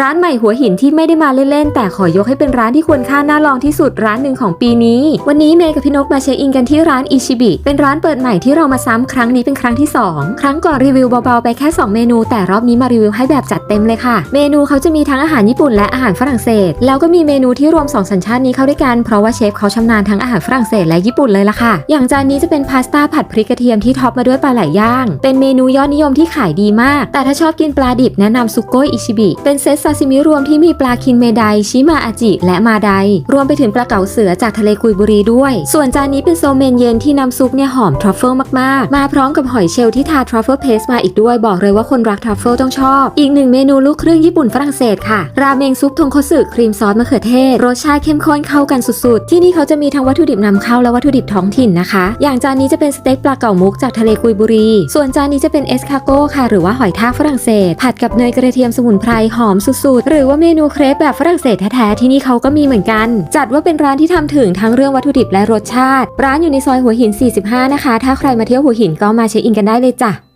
ร้านใหม่หัวหินที่ไม่ได้มาเล่นๆ แต่ขอยกให้เป็นร้านที่ควรค่าน่าลองที่สุดร้านหนึ่งของปีนี้ วันนี้เมย์กับพี่นกมาเช็คอินกันที่ร้านอิชิบิ เป็นร้านเปิดใหม่ที่เรามาซ้ำครั้งนี้เป็นครั้งที่ 2 ครั้งก่อนรีวิวเบาๆไปแค่ 2 เมนู แต่รอบนี้มารีวิวให้แบบจัดเต็มเลยค่ะ เมนูเขาจะมีทั้งอาหารญี่ปุ่นและอาหารฝรั่งเศส แล้วก็มีเมนูที่รวมสองสัญชาตินี้เข้าด้วยกัน เพราะว่าเชฟเขาชำนาญทั้งอาหารฝรั่งเศสและญี่ปุ่นเลยล่ะค่ะ อย่างจานนี้จะเป็นพาสต้าผัดพริกกระเทียมที่ท็อปมาด้วยปลาไหลย่าง เป็นเมนูยอดนิยมที่ขายดีมาก แต่ถ้าชอบกินปลาดิบแนะนำซุโกอิชิบิ เป็นเซตาซิมิรวมที่มีปลาคินเมไดชิมาอาจิ และมาได รวมไปถึงปลาเก๋าเสือจากทะเลกุยบุรีด้วย ส่วนจานนี้เป็นโซเมนเย็นที่น้ำซุปเนี่ยหอมทรัฟเฟิลมากๆ มาพร้อมกับหอยเชลล์ที่ทาทรัฟเฟิลเพสมาอีกด้วยบอกเลยว่าคนรักทรัฟเฟิลต้องชอบ อีกหนึ่งเมนูลูกครึ่งญี่ปุ่นฝรั่งเศสค่ะ ราเมงซุปทงโคสึครีมซอสมะเขือเทศ รสชาติเข้มข้นเข้ากันสุดๆ ที่นี่เขาจะมีทั้งวัตถุดิบนำเข้าและวัตถุดิบท้องถิ่นนะคะ อย่างจานนี้จะเป็นสเต็กปลาเก๋ามุกจากทะเลกุยบุรี ส่วนจานนี้จะเป็นเอสคาโก้ค่ะ หรือว่าหอยทากฝรั่งเศส ผัดกับเนยกระเทียมสมุนไพรหอมสุดๆ หรือว่าเมนูเครปแบบฝรั่งเศสแท้ๆที่นี่เขาก็มีเหมือนกัน จัดว่าเป็นร้านที่ทำถึงทั้งเรื่องวัตถุดิบและรสชาติ ร้านอยู่ในซอยหัวหิน 45 นะคะ ถ้าใครมาเที่ยวหัวหินก็มาเช็คอินกันได้เลยจ้ะ